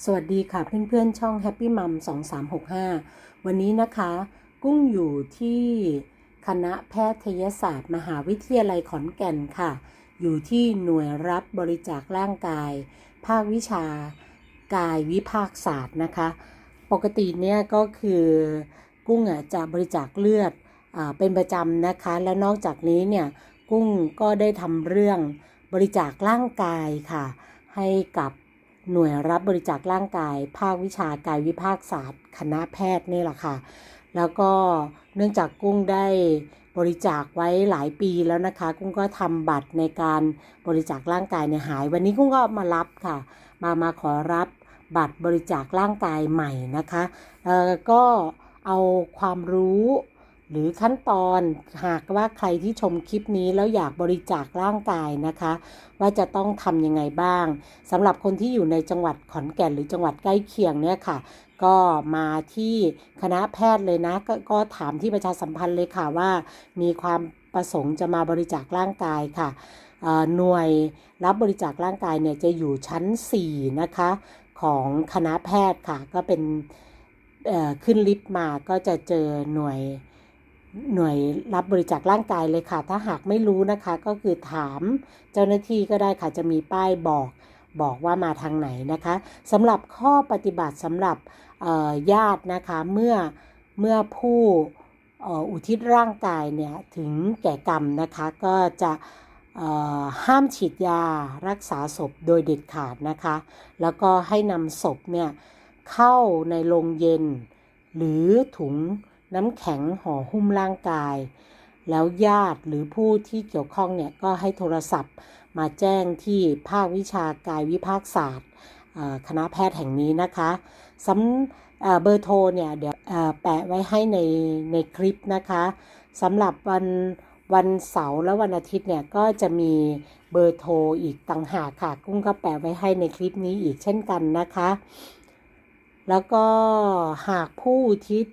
สวัสดีค่ะเพื่อนๆ ช่อง Happy Mum 2365 วันนี้นะคะ กุ้งอยู่ที่คณะแพทยศาสตร์ มหาวิทยาลัยขอนแก่นค่ะ อยู่ที่หน่วยรับบริจาคร่างกาย ภาควิชากายวิภาคศาสตร์นะคะ ปกติเนี่ยก็คือกุ้งอะจะบริจาคเลือดอเป็นประจำนะคะ และนอกจากนี้เนี่ยกุ้งก็ได้ทำเรื่องบริจาคร่างกายค่ะ ให้กับ หน่วยรับบริจาคร่างกาย ภาควิชากายวิภาคศาสตร์ คณะแพทย์นี่แหละค่ะ แล้วก็เนื่องจากกุ้งได้บริจาคไว้หลายปีแล้วนะคะ กุ้งก็ทำบัตรในการบริจาคร่างกายเนี่ยหาย วันนี้กุ้งก็มารับค่ะ มามาขอรับบัตรบริจาคร่างกายใหม่นะคะเอ่อก็เอาความรู้ หรือขั้นตอนหากว่าใครที่ชมคลิปนี้แล้วอยากบริจาคร่างกายนะคะ ว่าจะต้องทำยังไงบ้างสำหรับคนที่อยู่ในจังหวัดขอนแก่นหรือจังหวัดใกล้เคียงเนี่ยค่ะ ก็มาที่คณะแพทย์เลยนะกก็ถามที่ประชาสัมพันธ์เลยค่ะว่า มีความประสงค์จะมาบริจาคร่างกายค่ะหน่วยรับบริจาคร่างกายเนี่ยจะอยู่ชั้น 4 นะคะ ของคณะแพทย์ค่ะ ก็เป็นขึ้นลิฟต์มาก็จะเจอหน่วย หน่วยรับบริจาคร่างกายเลยค่ะ ถ้าหากไม่รู้นะคะก็คือถามเจ้าหน้าที่ก็ได้ค่ะจะมีป้ายบอกบอกว่ามาทางไหนนะคะสำหรับข้อปฏิบัติสำหรับญาตินะคะเมื่อเมื่อผู้อ,อุทิศร่างกายเนี่ยถึงแก่กรรมนะคะก็จะห้ามฉีดยารักษาศพโดยเด็ดขาดนะคะ แล้วก็ให้นำศพเนี่ยเข้าในโรงเย็นหรือถุง น้ำแข็งห่อหุ้มร่างกาย แล้วญาติหรือผู้ที่เกี่ยวข้องเนี่ยก็ให้โทรศัพท์มาแจ้งที่ภาควิชากายวิภาคศาสตร์คณะแพทย์แห่งนี้นะคะสำเอ่อเบอร์โทรเนี่ยเดี๋ยวแปะไว้ให้ในในคลิปนะคะสำหรับวันวันเสาร์และวันอาทิตย์เนี่ยก็จะมีเบอร์โทรอีกต่างหากค่ะ กุ้งก็แปะไว้ให้ในคลิปนี้อีกเช่นกันนะคะ แล้วก็หากผู้ทิศ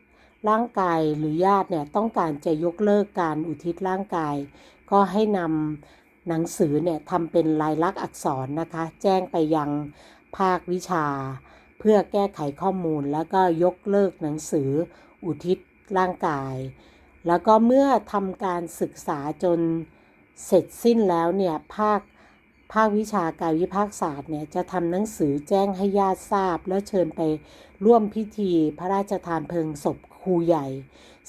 ร่างกายหรือญาติเนี่ยต้องการจะยกเลิกการอุทิศร่างกาย ก็ให้นำหนังสือเนี่ยทำเป็นลายลักษณ์อักษรนะคะ แจ้งไปยังภาควิชา เพื่อแก้ไขข้อมูลแล้วก็ยกเลิกหนังสืออุทิศร่างกาย แล้วก็เมื่อทำการศึกษาจนเสร็จสิ้นแล้วเนี่ยภาค ภาควิชากายวิภาคศาสตร์เนี่ยจะทำหนังสือแจ้งให้ญาติทราบ และเชิญไปร่วมพิธีพระราชทานเพลิงศพครูใหญ่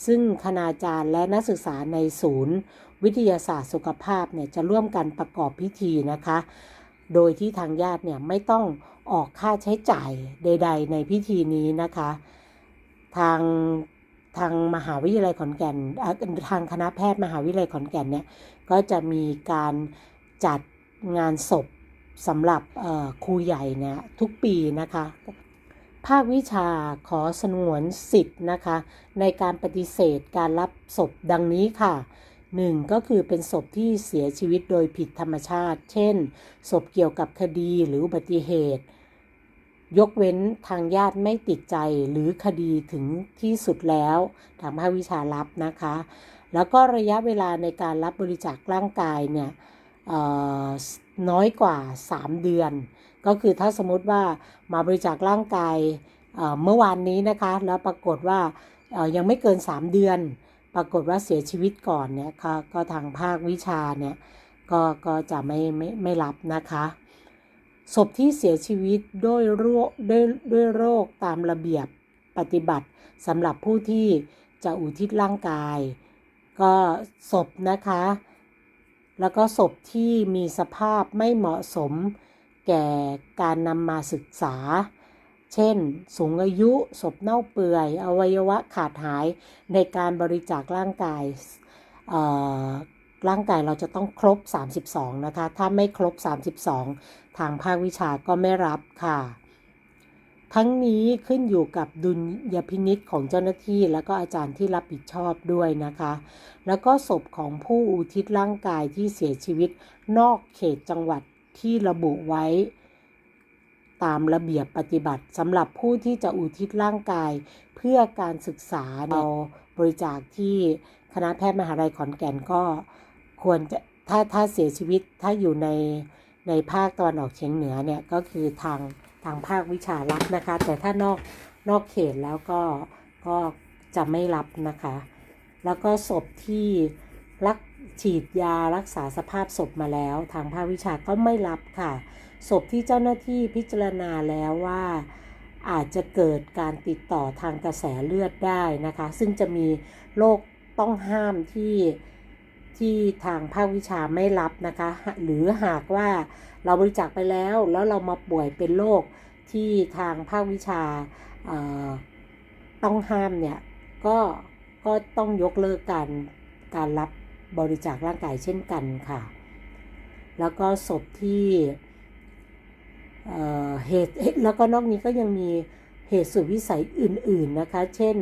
ซึ่งคณาจารย์และนักศึกษาในศูนย์ วิทยาศาสตร์สุขภาพเนี่ยจะร่วมกันประกอบพิธีนะคะ โดยที่ทางญาติเนี่ยไม่ต้องออกค่าใช้จ่ายใด ๆ ในพิธีนี้นะคะ ทางทางมหาวิทยาลัยขอนแก่นทางคณะแพทย์มหาวิทยาลัยขอนแก่นเนี่ยก็จะมีการจัด งานศพสำหรับครูใหญ่เนี่ยทุกปีนะคะ ภาควิชาขอสนวนสิทธิ์นะคะ ในการปฏิเสธการรับศพดังนี้ค่ะ 1. ก็คือเป็นศพที่เสียชีวิตโดยผิดธรรมชาติ เช่น ศพเกี่ยวกับคดีหรืออุบัติเหตุ ยกเว้นทางญาติไม่ติดใจหรือคดีถึงที่สุดแล้วทางภาควิชารับนะคะ แล้วก็ระยะเวลาในการรับบริจาคร่างกายเนี่ย น้อยกว่า 3 เดือน ก็คือถ้าสมมติว่ามาบริจาคร่างกายเมื่อวานนี้นะคะ แล้วปรากฏว่ายังไม่เกิน 3 เดือน ปรากฏว่าเสียชีวิตก่อนเนี่ยก็ก็ทางภาควิชาเนี่ยก็ก็จะไม่ไม่ไม่รับนะคะศพที่เสียชีวิตด้วยโรคด้วยด้วยโรคตามระเบียบปฏิบัติสำหรับผู้ที่จะอุทิศร่างกาย ก็ศพนะคะ แล้วก็ศพที่มีสภาพไม่เหมาะสมแก่การนำมาศึกษา เช่น สูงอายุ ศพเน่าเปื่อย อวัยวะขาดหายในการบริจาคร่างกายเอ่อร่างกายเราจะต้องครบ 32 นะคะ ถ้าไม่ครบ 32 ทางภาควิชาก็ไม่รับค่ะ ทั้งนี้ขึ้นอยู่กับดุลยพินิษของเจ้าหน้าที่ และก็อาจารย์ที่รับผิดชอบด้วยนะคะ แล้วก็ศพของผู้อุทิศร่างกายที่เสียชีวิตนอกเขตจังหวัดที่ระบุไว้ ตามระเบียบปฏิบัติสำหรับผู้ที่จะอุทิศร่างกาย เพื่อการศึกษาเราบริจาคที่คณะแพทย์มหาลัยขอนแก่นก็ควรจะถ้าถ้าเสียชีวิตถ้าอยู่ในในภาคตะวันออกเฉียงเหนือเนี่ยก็คือทาง ทางภาควิชารับนะคะ แต่ถ้านอกนอกเขตแล้วก็ก็จะไม่รับนะคะ แล้วก็ศพที่รักฉีดยารักษาสภาพศพมาแล้ว ทางภาควิชาก็ไม่รับค่ะศพที่เจ้าหน้าที่พิจารณาแล้วว่าอาจจะเกิดการติดต่อทางกระแสเลือดได้นะคะ ซึ่งจะมีโรคต้องห้ามที่ ที่ทางภาควิชาไม่รับนะคะ หรือหากว่าเราบริจาคไปแล้วแล้วเรามาป่วยเป็นโรคที่ทางภาควิชาต้องห้ามเนี่ยก็ก็ต้องยกเลิกการการรับบริจาคร่างกายเช่นกันค่ะ แล้วก็ศพที่เอ่อเหตุแล้วก็นอกนี้ก็ยังมีเหตุสุดวิสัยอื่นๆนะคะ เช่น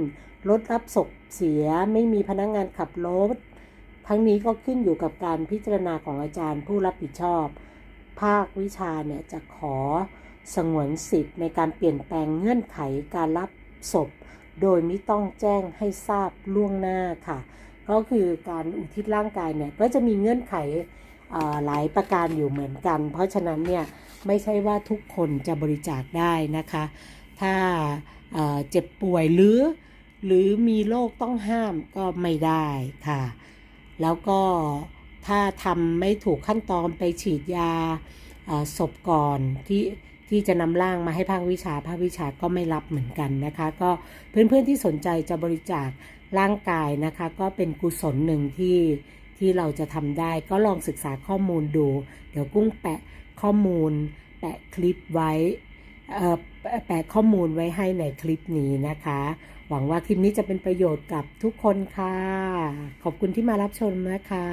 รถรับศพเสียไม่มีพนักงงานขับรถ ทั้งนี้ก็ขึ้นอยู่กับการพิจารณาของอาจารย์ผู้รับผิดชอบ ภาควิชาเนี่ยจะขอสงวนสิทธิ์ในการเปลี่ยนแปลงเงื่อนไขการรับศพ โดยไม่ต้องแจ้งให้ทราบล่วงหน้าค่ะ ก็คือการอุทิศร่างกายเนี่ยก็จะมีเงื่อนไขหลายประการอยู่เหมือนกัน เพราะฉะนั้นเนี่ยไม่ใช่ว่าทุกคนจะบริจาคได้นะคะ ถ้าเจ็บป่วยหรือ หรือมีโรคต้องห้ามก็ไม่ได้ค่ะ แล้วก็ถ้าทำไม่ถูกขั้นตอนไปฉีดยาศพก่อนที่ที่จะนำร่างมาให้ภาควิชาภาควิชาก็ไม่รับเหมือนกันนะคะ ก็เพื่อนๆที่สนใจจะบริจาคร่างกายนะคะ ก็เป็นกุศลหนึ่งที่ที่เราจะทำได้ก็ลองศึกษาข้อมูลดู เดี๋ยวกุ้งแปะข้อมูลแปะคลิปไว้เอ่อ แปะข้อมูลไว้ให้ในคลิปนี้นะคะ หวังว่าคลิปนี้จะเป็นประโยชน์กับทุกคนค่ะ ขอบคุณที่มารับชมนะคะ